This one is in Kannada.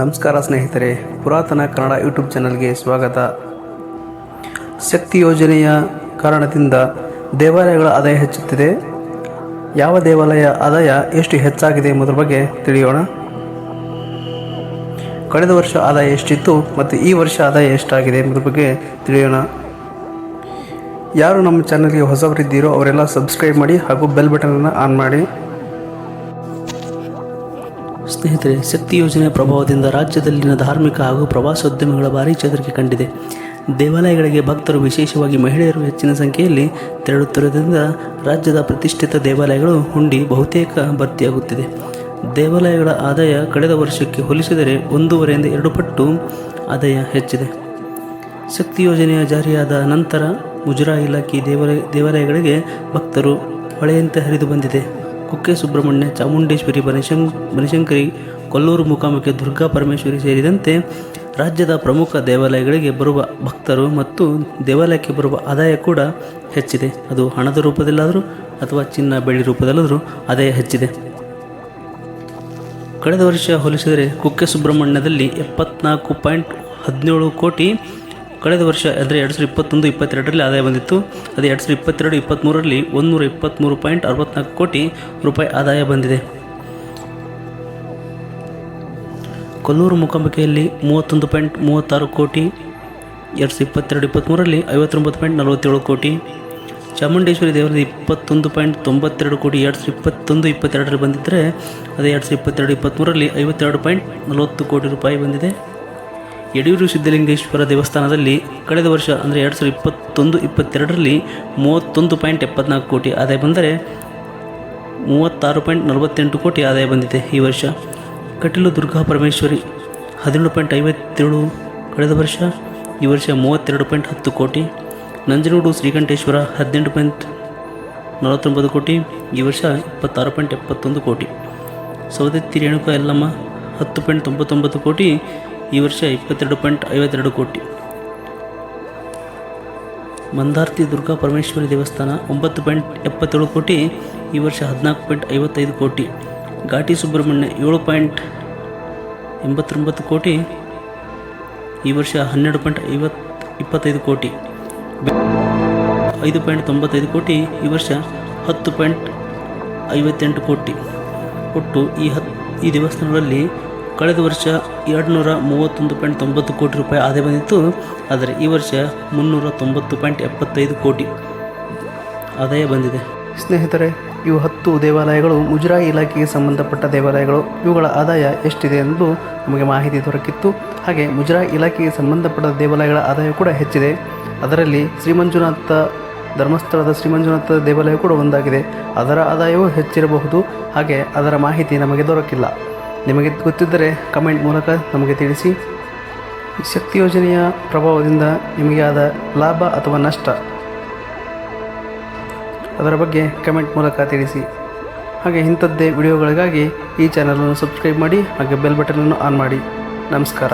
ನಮಸ್ಕಾರ ಸ್ನೇಹಿತರೆ, ಪುರಾತನ ಕನ್ನಡ ಯೂಟ್ಯೂಬ್ ಚಾನಲ್ಗೆ ಸ್ವಾಗತ. ಶಕ್ತಿ ಯೋಜನೆಯ ಕಾರಣದಿಂದ ದೇವಾಲಯಗಳ ಆದಾಯ ಹೆಚ್ಚುತ್ತಿದೆ. ಯಾವ ದೇವಾಲಯ ಆದಾಯ ಎಷ್ಟು ಹೆಚ್ಚಾಗಿದೆ ಎಂಬುದರ ಬಗ್ಗೆ ತಿಳಿಯೋಣ. ಕಳೆದ ವರ್ಷ ಆದಾಯ ಎಷ್ಟಿತ್ತು ಮತ್ತು ಈ ವರ್ಷ ಆದಾಯ ಎಷ್ಟಾಗಿದೆ ಎಂಬುದರ ಬಗ್ಗೆ ತಿಳಿಯೋಣ. ಯಾರು ನಮ್ಮ ಚಾನಲ್ಗೆ ಹೊಸಬರಿದ್ದೀರೋ ಅವರೆಲ್ಲ ಸಬ್ಸ್ಕ್ರೈಬ್ ಮಾಡಿ ಹಾಗೂ ಬೆಲ್ ಬಟನನ್ನು ಆನ್ ಮಾಡಿ. ಸ್ನೇಹಿತರೆ, ಶಕ್ತಿ ಯೋಜನೆಯ ಪ್ರಭಾವದಿಂದ ರಾಜ್ಯದಲ್ಲಿನ ಧಾರ್ಮಿಕ ಹಾಗೂ ಪ್ರವಾಸೋದ್ಯಮಗಳ ಭಾರಿ ಚೇತರಿಕೆ ಕಂಡಿದೆ. ದೇವಾಲಯಗಳಿಗೆ ಭಕ್ತರು ವಿಶೇಷವಾಗಿ ಮಹಿಳೆಯರು ಹೆಚ್ಚಿನ ಸಂಖ್ಯೆಯಲ್ಲಿ ತೆರಳುತ್ತಿರುವುದರಿಂದ ರಾಜ್ಯದ ಪ್ರತಿಷ್ಠಿತ ದೇವಾಲಯಗಳು ಹುಂಡಿ ಬಹುತೇಕ ಭರ್ತಿಯಾಗುತ್ತಿದೆ. ದೇವಾಲಯಗಳ ಆದಾಯ ಕಳೆದ ವರ್ಷಕ್ಕೆ ಹೋಲಿಸಿದರೆ ಒಂದೂವರೆಯಿಂದ ಎರಡು ಪಟ್ಟು ಆದಾಯ ಹೆಚ್ಚಿದೆ. ಶಕ್ತಿ ಯೋಜನೆಯ ಜಾರಿಯಾದ ನಂತರ ಮುಜರಾ ಇಲಾಖೆ ದೇವಾಲಯ, ದೇವಾಲಯಗಳಿಗೆ ಭಕ್ತರು ಹೊಳೆಯಂತೆ ಹರಿದು ಬಂದಿದೆ. ಕುಕ್ಕೆ ಸುಬ್ರಹ್ಮಣ್ಯ, ಚಾಮುಂಡೇಶ್ವರಿ, ಬನಶಂ, ಬನಶಂಕರಿ, ಕೊಲ್ಲೂರು ಮುಖಾಮುಖಿ ದುರ್ಗಾ ಪರಮೇಶ್ವರಿ ಸೇರಿದಂತೆ ರಾಜ್ಯದ ಪ್ರಮುಖ ದೇವಾಲಯಗಳಿಗೆ ಬರುವ ಭಕ್ತರು ಮತ್ತು ದೇವಾಲಯಕ್ಕೆ ಬರುವ ಆದಾಯ ಕೂಡ ಹೆಚ್ಚಿದೆ. ಅದು ಹಣದ ರೂಪದಲ್ಲಾದರೂ ಅಥವಾ ಚಿನ್ನ, ಬೆಳ್ಳಿ ರೂಪದಲ್ಲಾದರೂ ಆದಾಯ ಹೆಚ್ಚಿದೆ. ಕಳೆದ ವರ್ಷ ಹೋಲಿಸಿದರೆ ಕುಕ್ಕೆ ಸುಬ್ರಹ್ಮಣ್ಯದಲ್ಲಿ ಎಪ್ಪತ್ನಾಲ್ಕು ಪಾಯಿಂಟ್ ಹದಿನೇಳು ಕೋಟಿ ಕಳೆದ ವರ್ಷ, ಅಂದರೆ ಎರಡು ಸಾವಿರದ ಇಪ್ಪತ್ತೊಂದು, ಇಪ್ಪತ್ತೆರಡರಲ್ಲಿ ಆದಾಯ ಬಂದಿತ್ತು. ಅದೇ ಎರಡು ಸಾವಿರದ ಇಪ್ಪತ್ತೆರಡು ಇಪ್ಪತ್ತ್ಮೂರರಲ್ಲಿ ಒಂದುನೂರ ಇಪ್ಪತ್ತ್ಮೂರು ಪಾಯಿಂಟ್ ಅರವತ್ನಾಲ್ಕು ಕೋಟಿ ರೂಪಾಯಿ ಆದಾಯ ಬಂದಿದೆ. ಕೊಲ್ಲೂರು ಮುಖಾಂಬಿಕೆಯಲ್ಲಿ ಮೂವತ್ತೊಂದು ಪಾಯಿಂಟ್ ಮೂವತ್ತಾರು ಕೋಟಿ, ಎರಡು ಸಾವಿರದ ಇಪ್ಪತ್ತೆರಡು ಇಪ್ಪತ್ತ್ಮೂರರಲ್ಲಿ ಐವತ್ತೊಂಬತ್ತು ಪಾಯಿಂಟ್ ನಲವತ್ತೇಳು ಕೋಟಿ, ಚಾಮುಂಡೇಶ್ವರಿ ದೇವರದ ಇಪ್ಪತ್ತೊಂದು ಪಾಯಿಂಟ್ ತೊಂಬತ್ತೆರಡು ಕೋಟಿ, ಎರಡು ಸಾವಿರದ ಇಪ್ಪತ್ತೊಂದು, ಇಪ್ಪತ್ತೆರಡರಲ್ಲಿ ಬಂದಿದ್ದರೆ ಅದೇ ಎರಡು ಸಾವಿರದ ಇಪ್ಪತ್ತೆರಡು ಇಪ್ಪತ್ತ್ಮೂರರಲ್ಲಿ ಐವತ್ತೆರಡು ಪಾಯಿಂಟ್ ನಲವತ್ತು ಕೋಟಿ ರೂಪಾಯಿ ಬಂದಿದೆ. ಯಡಿಯೂರು ಸಿದ್ಧಲಿಂಗೇಶ್ವರ ದೇವಸ್ಥಾನದಲ್ಲಿ ಕಳೆದ ವರ್ಷ, ಅಂದರೆ ಎರಡು ಸಾವಿರದ ಇಪ್ಪತ್ತೊಂದು, ಇಪ್ಪತ್ತೆರಡರಲ್ಲಿ ಮೂವತ್ತೊಂದು ಪಾಯಿಂಟ್ ಎಪ್ಪತ್ನಾಲ್ಕು ಕೋಟಿ ಆದಾಯ ಬಂದರೆ ಮೂವತ್ತಾರು ಪಾಯಿಂಟ್ ನಲವತ್ತೆಂಟು ಕೋಟಿ ಆದಾಯ ಬಂದಿದೆ ಈ ವರ್ಷ. ಕಟೀಲು ದುರ್ಗಾ ಪರಮೇಶ್ವರಿ ಹದಿನೇಳು ಪಾಯಿಂಟ್ ಐವತ್ತೇಳು ಕಳೆದ ವರ್ಷ, ಈ ವರ್ಷ ಮೂವತ್ತೆರಡು ಪಾಯಿಂಟ್ ಹತ್ತು ಕೋಟಿ. ನಂಜನಗೂಡು ಶ್ರೀಕಂಠೇಶ್ವರ ಹದಿನೆಂಟು ಪಾಯಿಂಟ್ ನಲವತ್ತೊಂಬತ್ತು ಕೋಟಿ, ಈ ವರ್ಷ ಇಪ್ಪತ್ತಾರು ಪಾಯಿಂಟ್ ಎಪ್ಪತ್ತೊಂದು ಕೋಟಿ. ಸೌದತ್ತಿ ರೇಣುಕಾ ಯಲ್ಲಮ್ಮ ಹತ್ತು ಪಾಯಿಂಟ್ ತೊಂಬತ್ತೊಂಬತ್ತು ಕೋಟಿ. ಈ ವರ್ಷ ಇಪ್ಪತ್ತೆರಡು ಪಾಯಿಂಟ್ ಐವತ್ತೆರಡು ಕೋಟಿ. ಮಂದಾರ್ತಿ ದುರ್ಗಾ ಪರಮೇಶ್ವರಿ ದೇವಸ್ಥಾನ ಒಂಬತ್ತು ಪಾಯಿಂಟ್ ಎಪ್ಪತ್ತೇಳು ಕೋಟಿ, ಈ ವರ್ಷ ಹದಿನಾಲ್ಕು ಪಾಯಿಂಟ್ ಐವತ್ತೈದು ಕೋಟಿ. ಘಾಟಿ ಸುಬ್ರಹ್ಮಣ್ಯ ಏಳು ಪಾಯಿಂಟ್ ಎಂಬತ್ತೊಂಬತ್ತು ಕೋಟಿ, ಈ ವರ್ಷ ಹನ್ನೆರಡು ಪಾಯಿಂಟ್ ಐವತ್ತು ಇಪ್ಪತ್ತೈದು ಕೋಟಿ. ಐದು ಪಾಯಿಂಟ್ ತೊಂಬತ್ತೈದು ಕೋಟಿ, ಈ ವರ್ಷ ಹತ್ತು ಪಾಯಿಂಟ್ ಐವತ್ತೆಂಟು ಕೋಟಿ. ಒಟ್ಟು ಈ ಹತ್ ಈ ದೇವಸ್ಥಾನಗಳಲ್ಲಿ ಕಳೆದ ವರ್ಷ ಎರಡುನೂರ ಮೂವತ್ತೊಂದು ಪಾಯಿಂಟ್ ತೊಂಬತ್ತು ಕೋಟಿ ರೂಪಾಯಿ ಆದಾಯ ಬಂದಿತ್ತು. ಆದರೆ ಈ ವರ್ಷ ಮುನ್ನೂರ ತೊಂಬತ್ತು ಪಾಯಿಂಟ್ ಎಪ್ಪತ್ತೈದು ಕೋಟಿ ಆದಾಯ ಬಂದಿದೆ. ಸ್ನೇಹಿತರೆ, ಇವು ಹತ್ತು ದೇವಾಲಯಗಳು, ಮುಜರಾಯಿ ಇಲಾಖೆಗೆ ಸಂಬಂಧಪಟ್ಟ ದೇವಾಲಯಗಳು. ಇವುಗಳ ಆದಾಯ ಎಷ್ಟಿದೆ ಎಂದು ನಮಗೆ ಮಾಹಿತಿ ದೊರಕಿತ್ತು. ಹಾಗೆ ಮುಜರಾಯಿ ಇಲಾಖೆಗೆ ಸಂಬಂಧಪಟ್ಟ ದೇವಾಲಯಗಳ ಆದಾಯ ಕೂಡ ಹೆಚ್ಚಿದೆ. ಅದರಲ್ಲಿ ಶ್ರೀಮಂಜುನಾಥ, ಧರ್ಮಸ್ಥಳದ ಶ್ರೀಮಂಜುನಾಥ ದೇವಾಲಯ ಕೂಡ ಒಂದಾಗಿದೆ. ಅದರ ಆದಾಯವೂ ಹೆಚ್ಚಿರಬಹುದು. ಹಾಗೆ ಅದರ ಮಾಹಿತಿ ನಮಗೆ ದೊರಕಿಲ್ಲ. ನಿಮಗೆ ಗೊತ್ತಿದ್ದರೆ ಕಮೆಂಟ್ ಮೂಲಕ ನಮಗೆ ತಿಳಿಸಿ. ಶಕ್ತಿ ಯೋಜನೆಯ ಪ್ರಭಾವದಿಂದ ನಿಮಗೆ ಆದ ಲಾಭ ಅಥವಾ ನಷ್ಟ? ಅದರ ಬಗ್ಗೆ ಕಮೆಂಟ್ ಮೂಲಕ ತಿಳಿಸಿ. ಹಾಗೆ ಇಂಥದ್ದೇ ವಿಡಿಯೋಗಳಿಗಾಗಿ ಈ ಚಾನಲನ್ನು ಸಬ್ಸ್ಕ್ರೈಬ್ ಮಾಡಿ, ಹಾಗೆ ಬೆಲ್ ಬಟನನ್ನು ಆನ್ ಮಾಡಿ. ನಮಸ್ಕಾರ.